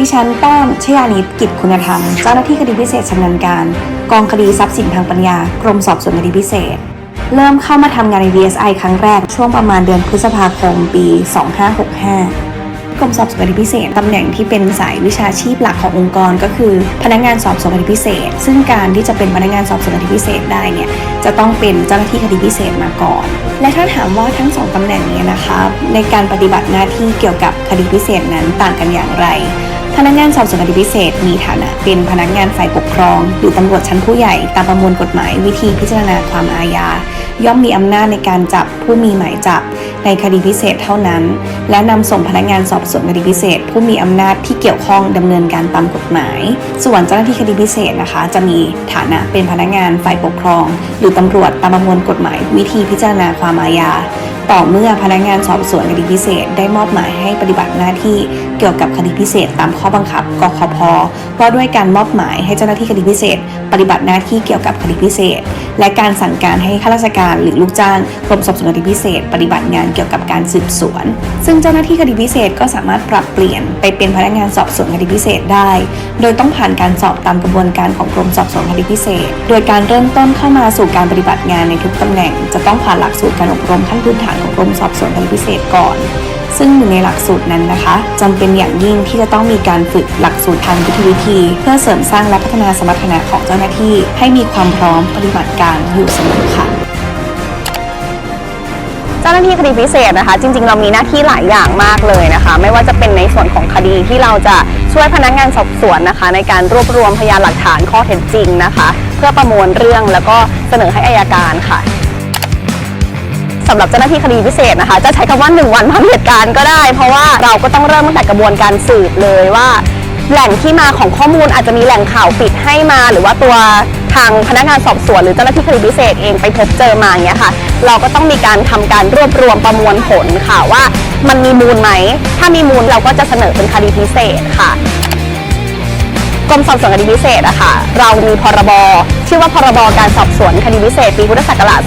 ดิฉันแป้งชยานิตกิจคุณธรรม เจ้าหน้าที่คดีพิเศษชำนาญการ กองคดีทรัพย์สินทางปัญญา กรมสอบสวนคดีพิเศษ เริ่มเข้ามาทำงานใน DSI ครั้งแรก ช่วงประมาณเดือนพฤษภาคมปี 2565กรมสอบสวนคดีพิเศษตำแหน่งที่เป็นสายวิชาชีพหลักขององค์กร ก็คือ พนักงานสอบสวนคดีพิเศษ ซึ่งการที่จะเป็นพนักงานสอบสวนคดีพิเศษได้เนี่ยจะต้องเป็นเจ้าหน้าที่คดีพิเศษมาก่อน และถ้าถามว่าทั้งสองตำแหน่งเนี้นะคะในการปฏิบัติหน้าที่เกี่ยวกับคดีพิเศษนั้นต่างกันอย่างไร พนักงานสอบสวนคดีพิเศษมีฐานะเป็นพนักงานฝ่ายปกครอง หรือตำรวจชั้นผู้ใหญ่ตามประมวลกฎหมายวิธีพิจารณาความอาญา ย่อมมีอำนาจในการจับผู้มีหมายจับในคดีพิเศษเท่านั้น และนำส่งพนักงานสอบสวนคดีพิเศษ ผู้มีอำนาจที่เกี่ยวข้องดำเนินการตามกฎหมาย ส่วนเจ้าหน้าที่คดีพิเศษนะคะ จะมีฐานะเป็นพนักงานฝ่ายปกครอง หรือตำรวจตามประมวลกฎหมายวิธีพิจารณาความอาญา ต่อเมื่อพนักงานสอบสวนคดีพิเศษได้มอบหมายให้ปฏิบัติหน้าที่เกี่ยวกับคดีพิเศษตามข้อบังคับกคพว่าด้วยการมอบหมายให้เจ้าหน้าที่คดีพิเศษ ปฏิบัติหน้าที่เกี่ยวกับคดีพิเศษ และการสั่งการให้ข้าราชการหรือลูกจ้างกรมสอบสวนคดีพิเศษ ปฏิบัติงานเกี่ยวกับการสืบสวน ซึ่งเจ้าหน้าที่คดีพิเศษก็สามารถปรับเปลี่ยนไปเป็นพนักงานสอบสวนคดีพิเศษได้ โดยต้องผ่านการสอบตามกระบวนการของกรมสอบสวนคดีพิเศษ โดยการเริ่มต้นเข้ามาสู่การปฏิบัติงานในทุกตำแหน่ง จะต้องผ่านหลักสูตรการอบรมขั้นพื้นฐานของกรมสอบสวนคดีพิเศษก่อน ซึ่งหนึ่งในหลักสูตรนั้นนะคะจำเป็นอย่างยิ่งที่จะต้องมีการฝึกหลักสูตรทางยุทธวิธี เพื่อเสริมสร้างและพัฒนาสมรรถนะของเจ้าหน้าที่ ให้มีความพร้อมปฏิบัติการอยู่เสมอค่ะเจ้าหน้าที่คดีพิเศษนะคะ จริง ๆ เรามีหน้าที่หลายอย่างมากเลยนะคะ ไม่ว่าจะเป็นในส่วนของคดีที่เราจะช่วยพนักงานสอบสวนนะคะ ในการรวบรวมพยานหลักฐานข้อเท็จจริงนะคะ เพื่อประมวลเรื่องแล้วก็เสนอให้อายการค่ะ สำหรับเจ้าหน้าที่คดีพิเศษนะคะ จะใช้คำว่า 1 วันทำเหตุการณ์ก็ได้ เพราะว่าเราก็ต้องเริ่มตั้งแต่กระบวนการสืบเลยว่า แหล่งที่มาของข้อมูลอาจจะมีแหล่งข่าวปิดให้มา หรือว่าตัวทางพนักงานสอบสวนหรือเจ้าหน้าที่คดีพิเศษเองไปพบเจอมาอย่างเงี้ยค่ะ เราก็ต้องมีการทำการรวบรวมประมวลผลค่ะว่า มันมีมูลไหม ถ้ามีมูลเราก็จะเสนอเป็นคดีพิเศษค่ะ กรมสอบสวนคดีพิเศษอะค่ะ เรามีพรบชื่อว่าพรบการสอบสวนคดีพิเศษ ปีพุทธศักราช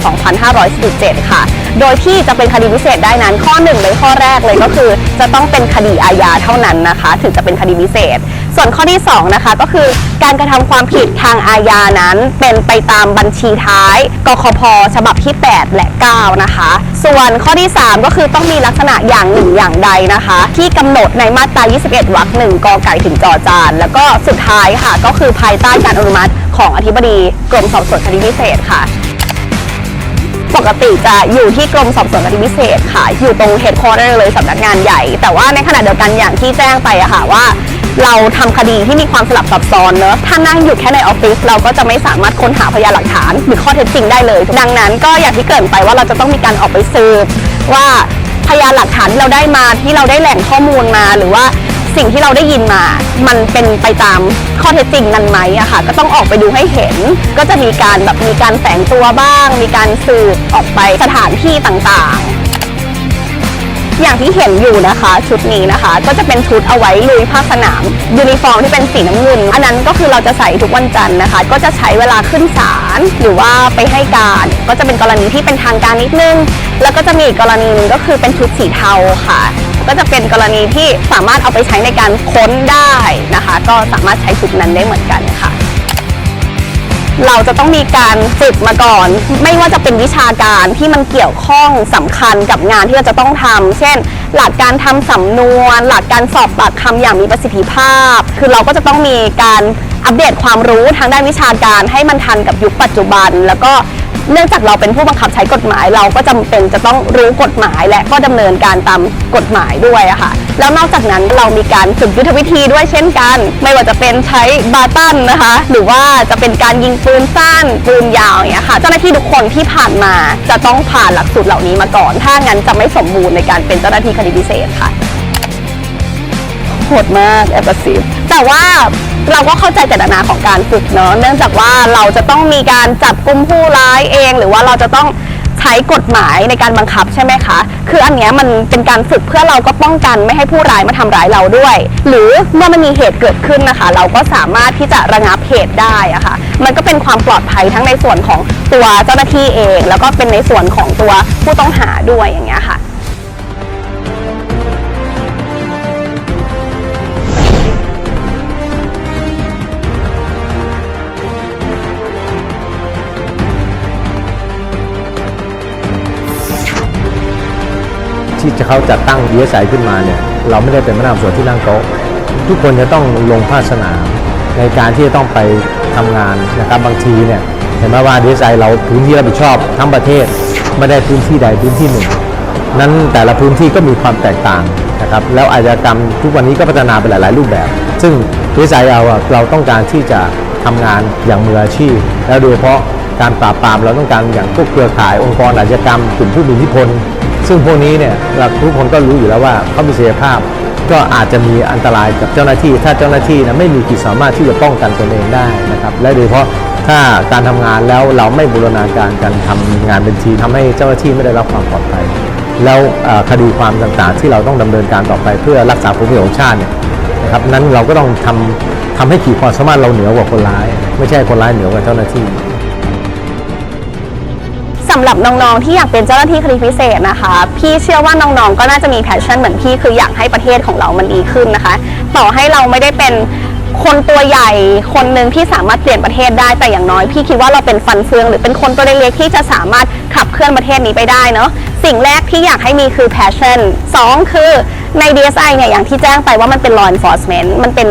2517 ค่ะ โดยที่จะเป็นคดีพิเศษได้นั้นข้อหนึ่งเลยข้อแรกเลยก็คือ จะต้องเป็นคดีอาญาเท่านั้นนะคะ ถึงจะเป็นคดีพิเศษ ส่วนข้อที่สองนะคะก็คือการกระทำความผิดทางอาญานั้น เป็นไปตามบัญชีท้ายกคพฉบับที่ 8 และ 9 นะคะ ส่วนข้อที่ 3 ก็คือต้องมีลักษณะอย่างหนึ่งอย่างใดนะคะ ที่กำหนดในมาตรา 21 วรรคหนึ่งกไก่ถึงจอจาน แล้วก็สุดท้ายค่ะ ก็คือภายใต้การอนุมัติของอธิบดีกรมสอบสวนคดีพิเศษค่ะปกติจะอยู่ที่กรมสอบสวนคดีพิเศษค่ะ อยู่ตรงเฮดค q u เ r อร์เลยสำนักงานใหญ่ แต่ว่าในขณะเดียวกันอย่างที่แจ้งไปอะค่ะว่า เราทำคดีที่มีความสลับซับซ้อนเนอะถ้านั่งอยู่แค่ในออฟฟิศเราก็จะไม่สามารถค้นหาพยานหลักฐาน หรือข้อเท็จจริงได้เลย ดังนั้นก็อย่างที่เกรินไปว่าเราจะต้องมีการออกไปสืบว่าพยานหลักฐานที่เราได้มาที่เราได้แหล่งข้อมูลมาหรือว่าสิ่งที่เราได้ยินมา มันเป็นไปตามข้อเท็จจริงนั้นไหมอะค่ะ ก็ต้องออกไปดูให้เห็น ก็จะมีการแบบมีการแฝงตัวบ้าง มีการสืบออกไปสถานที่ต่างๆ อย่างที่เห็นอยู่นะคะ ชุดนี้นะคะ ก็จะเป็นชุดเอาไว้ลุยภาคสนาม ยูนิฟอร์มที่เป็นสีน้ำเงิน อันนั้นก็คือเราจะใส่ทุกวันจันทร์นะคะ ก็จะใช้เวลาขึ้นศาลหรือว่าไปให้การ ก็จะเป็นกรณีที่เป็นทางการนิดนึง แล้วก็จะมีอีกกรณีหนึงก็คือเป็นชุดสีเทาค่ะ ก็จะเป็นกรณีที่สามารถเอาไปใช้ในการค้นได้นะคะ ก็สามารถใช้ชุดนั้นได้เหมือนกันค่ะ เราจะต้องมีการฝึกมาก่อน ไม่ว่าจะเป็นวิชาการที่มันเกี่ยวข้องสำคัญกับงานที่เราจะต้องทำเช่น หลักการทำสำนวน หลักการสอบปากคำอย่างมีประสิทธิภาพ คือเราก็จะต้องมีการอัปเดตความรู้ทางด้านวิชาการให้มันทันกับยุคปัจจุบัน แล้วก็ เนื่องจากเราเป็นผู้บังคับใช้กฎหมายเราก็จำเป็นจะต้องรู้กฎหมายและก็ดำเนินการตามกฎหมายด้วยอะค่ะ แล้วนอกจากนั้นเรามีการฝึกยุทธวิธีด้วยเช่นกัน ไม่ว่าจะเป็นใช้บาตันนะคะ หรือว่าจะเป็นการยิงปืนสั้นปืนยาวอย่างเงี้ยค่ะ เจ้าหน้าที่ทุกคนที่ผ่านมาจะต้องผ่านหลักสูตรเหล่านี้มาก่อน ถ้างั้นจะไม่สมบูรณ์ในการเป็นเจ้าหน้าที่คดีพิเศษค่ะโหดมากแอบกระซิบ แต่ว่าเราก็เข้าใจเจตนาของการฝึกเนอะเนื่องจากว่าเราจะต้องมีการจับกลุ่มผู้ร้ายเอง หรือว่าเราจะต้องใช้กฎหมายในการบังคับใช่ไหมคะ คืออันเนี้ยมันเป็นการฝึกเพื่อเราก็ป้องกันไม่ให้ผู้ร้ายมาทำร้ายเราด้วย หรือเมื่อมันมีเหตุเกิดขึ้นนะคะ เราก็สามารถที่จะระงับเหตุได้อะค่ะ มันก็เป็นความปลอดภัยทั้งในส่วนของตัวเจ้าหน้าที่เอง แล้วก็เป็นในส่วนของตัวผู้ต้องหาด้วยอย่างเงี้ยค่ะ จะเขาจัดตั้ง DSI ขึ้นมาเนี่ยเราไม่ได้เป็นพนักงานสอบสวนที่นั่งโต๊ะทุกคนจะต้องลงภาคสนามในการที่จะต้องไปทำงานนะครับบางทีเนี่ยเห็นไหมว่า DSI เราพื้นที่รับผิดชอบทั้งประเทศไม่ได้พื้นที่ใดพื้นที่หนึ่ง นั้นแต่ละพื้นที่ก็มีความแตกต่างนะครับแล้วอาชญากรรมทุกวันนี้ก็พัฒนาไปหลาย ๆ รูปแบบ ซึ่งวิสัยเราเราต้องการที่จะทำงานอย่างมืออาชีพ แล้วโดยเฉพาะการปราบปรามเราต้องการอย่างพวกเครือข่ายองค์กรอาชญากรรมกลุ่มผู้มีอิทธิพล ซึ่งพวกนี้เนี่ยเราทุกคนก็รู้อยู่แล้วว่าเขามีศักยภาพ ก็อาจจะมีอันตรายกับเจ้าหน้าที่ ถ้าเจ้าหน้าที่นะไม่มีขีดสามารถที่จะป้องกันตนเองได้นะครับและโดยเฉพาะถ้าการทำงานแล้วเราไม่บูรณาการการทำงานเป็นทีมทำให้เจ้าหน้าที่ไม่ได้รับความปลอดภัย แล้วคดีความต่างๆ ที่เราต้องดำเนินการต่อไปเพื่อรักษาผลประโยชน์ของชาติเนี่ยนะครับนั้นเราก็ต้องทำทำให้ขีดความสามารถเราเหนือกว่าคนร้าย ไม่ใช่คนร้ายเหนือกว่าเจ้าหน้าที่ สำหรับน้องๆที่อยากเป็นเจ้าหน้าที่คดีพิเศษนะคะ พี่เชื่อว่าน้องๆก็น่าจะมีแพชชั่นเหมือนพี่คืออยากให้ประเทศของเรามันดีขึ้นนะคะ ต่อให้เราไม่ได้เป็นคนตัวใหญ่คนหนึ่งที่สามารถเปลี่ยนประเทศได้แต่อย่างน้อย พี่คิดว่าเราเป็นฟันเฟือง หรือเป็นคนตัวเล็กๆที่จะสามารถขับเคลื่อนประเทศนี้ไปได้เนาะสิ่งแรกที่อยากให้มีคือ passion สองคือใน DSI เนี่ยอย่างที่แจ้งไปว่ามันเป็น law enforcement มันเป็น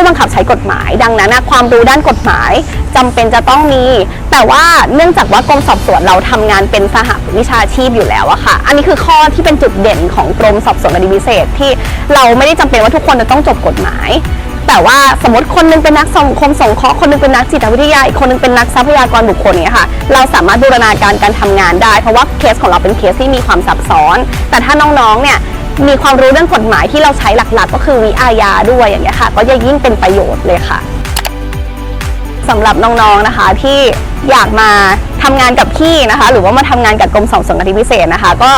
ผู้บังคับใช้กฎหมาย ดังนั้นนะความรู้ด้านกฎหมายจำเป็นจะต้องมี แต่ว่าเนื่องจากว่ากรมสอบสวนเราทำงานเป็นสหวิชาชีพอยู่แล้วอะค่ะ อันนี้คือข้อที่เป็นจุดเด่นของกรมสอบสวนคดีพิเศษที่เราไม่ได้จำเป็นว่าทุกคนจะต้องจบกฎหมาย แต่ว่าสมมติคนหนึงเป็นนักสังคมสงเคราะห์คนหนึงเป็นนักจิตวิทยาอีกคนหนึงเป็นนักทรัพยากรบุคคลเนี่ยค่ะ เราสามารถบูรณาการการทำงานได้ เพราะว่าเคสของเราเป็นเคสที่มีความซับซ้อน แต่ถ้าน้องๆเนี่ย มีความรู้เรื่องกฎหมายที่เราใช้หลักๆ ก็คือวิอาญาด้วยอย่างเงี้ยค่ะ ก็จะยิ่งเป็นประโยชน์เลยค่ะสำหรับน้องๆนะคะที่อยากมาทำงานกับพี่นะคะ หรือว่ามาทำงานกับกรมสอบสวนคดีพิเศษนะคะ ก็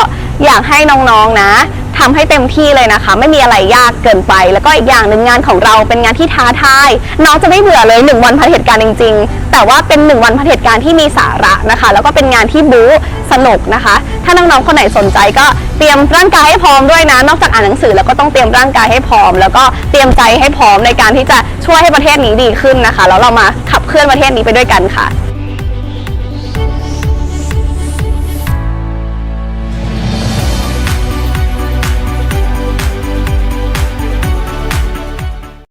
อยากให้น้องๆนะทำให้เต็มที่เลยนะคะ ไม่มีอะไรยากเกินไป แล้วก็อีกอย่างหนึ่งงานของเราเป็นงานที่ท้าทายน้องจะไม่เบื่อเลยหนึ่งวันพันเหตุการณ์จริง ๆ แต่ว่าเป็นหนึ่งวันพันเหตุการณ์ที่มีสาระนะคะ แล้วก็เป็นงานที่บู๊สนุกนะคะ ถ้าน้องๆคนไหนสนใจก็ ตรียมร่างกายให้พร้อมด้วยนะ นอกจากอ่านหนังสือแล้วก็ต้องเตรียมร่างกายให้พร้อม แล้วก็เตรียมใจให้พร้อมในการที่จะช่วยให้ประเทศนี้ดีขึ้นนะคะแล้วเรามาขับเคลื่อนประเทศนี้ไปด้วยกันค่ะ